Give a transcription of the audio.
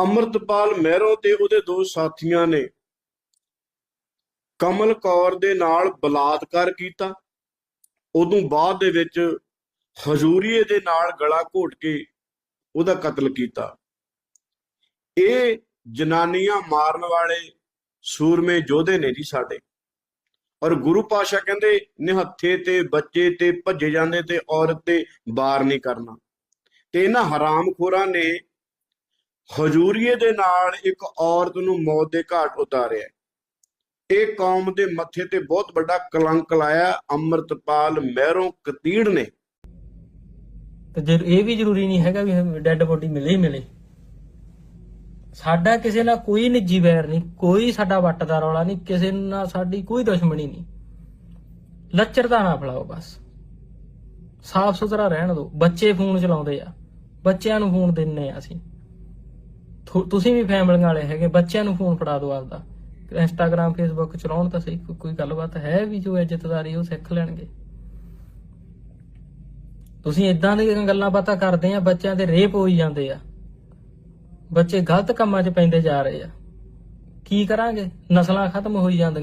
ਅੰਮ੍ਰਿਤਪਾਲ ਮਹਿਰੋਂ ਤੇ ਉਹਦੇ ਦੋ ਸਾਥੀਆਂ ਨੇ ਕਮਲ ਕੌਰ ਦੇ ਨਾਲ ਬਲਾਤਕਾਰ ਕੀਤਾ। ਉਦੋਂ ਬਾਅਦ ਦੇ ਵਿੱਚ ਹਜ਼ੂਰੀਏ ਦੇ ਨਾਲ ਗਲਾ ਘੋਟ ਕੇ ਉਹਦਾ ਕਤਲ ਕੀਤਾ। ਇਹ ਜਨਾਨੀਆਂ ਮਾਰਨ ਵਾਲੇ ਸੂਰਮੇ ਯੋਧੇ ਨੇ ਜੀ ਸਾਡੇ। ਔਰ ਗੁਰੂ ਪਾਸ਼ਾ ਕਹਿੰਦੇ, ਨਿਹੱਥੇ ਤੇ ਬੱਚੇ ਤੇ ਭੱਜੇ ਜਾਂਦੇ ਤੇ ਔਰਤ ਤੇ ਬਾਰ ਨਹੀਂ ਕਰਨਾ। ਤੇ ਇਹਨਾਂ ਹਰਾਮਖੋਰਾਂ ਨੇ ਹਜ਼ੂਰੀਏ ਦੇ ਨਾਲ ਇੱਕ ਔਰਤ ਨੂੰ ਮੌਤ ਦੇ ਘਾਟ ਉਤਾਰਿਆ। ਇਹ ਕੌਮ ਦੇ ਮੱਥੇ ਤੇ ਬਹੁਤ ਵੱਡਾ ਕਲੰਕ ਲਾਇਆ। ਅੰਮ੍ਰਿਤਪਾਲ ਮਹਿਰੋਂ ਕਤੀੜ ਨੇ। ਤੇ ਜੇ ਇਹ ਵੀ ਜ਼ਰੂਰੀ ਨਹੀਂ ਹੈਗਾ ਵੀ ਡੈੱਡ ਬੋਡੀ ਮਿਲੇ ਹੀ ਮਿਲੇ। ਸਾਡਾ ਕਿਸੇ ਨਾਲ ਕੋਈ ਨਿੱਜੀ ਵੈਰ ਨਹੀਂ, ਕੋਈ ਸਾਡਾ ਵੱਟ ਦਾ ਰੌਲਾ ਨਹੀਂ, ਕਿਸੇ ਨਾਲ ਸਾਡੀ ਕੋਈ ਦੁਸ਼ਮਣੀ ਨਹੀਂ। ਲੱਚਰਤਾ ਨਾ ਫਲਾਓ ਬਸ। ਸਾਫ਼ ਸੁਥਰਾ ਰਹਿਣ ਦਿਓ। ਬੱਚੇ ਫੋਨ ਚਲਾਉਂਦੇ ਆ। ਬੱਚਿਆਂ ਨੂੰ ਫੋਨ ਦਿੰਨੇ ਆ ਅਸੀਂ। ਤੁਸੀਂ ਵੀ ਫੈਮਲੀਆਂ ਵਾਲੇ ਹੈਗੇ, ਬੱਚਿਆਂ ਨੂੰ ਫੋਨ ਫੜਾ ਦਿਓ ਆਪਦਾ। ਇੰਸਟਾਗ੍ਰam ਫੇਸਬੁੱਕ ਚਲਾਉਣ ਤਾਂ ਸਹੀ ਕੋਈ- ਗੱਲਬਾਤ ਹੈ ਵੀ ਜੋ ਇੱਜ਼ਤਦਾਰੀ ਉਹ ਸਿੱਖ ਲੈਣਗੇ। ਤੁਸੀਂ ਇਦਾਂ ਦੀਆਂ ਗੱਲਾਂ ਬਾਤਾਂ ਕਰਦੇ ਆ, ਬੱਚਿਆਂ ਦੇ ਰੇਪ ਹੋਈ ਜਾਂਦੇ ਆ। ਬੱਚੇ ਗਲਤ ਕੰਮਾਂ 'ਚ ਪੈਂਦੇ ਜਾ ਰਹੇ ਆ। ਕੀ ਕਰਾਂਗੇ? ਨਸਲਾਂ ਖਤਮ ਹੋਈ ਜਾਂਦੀਆਂ।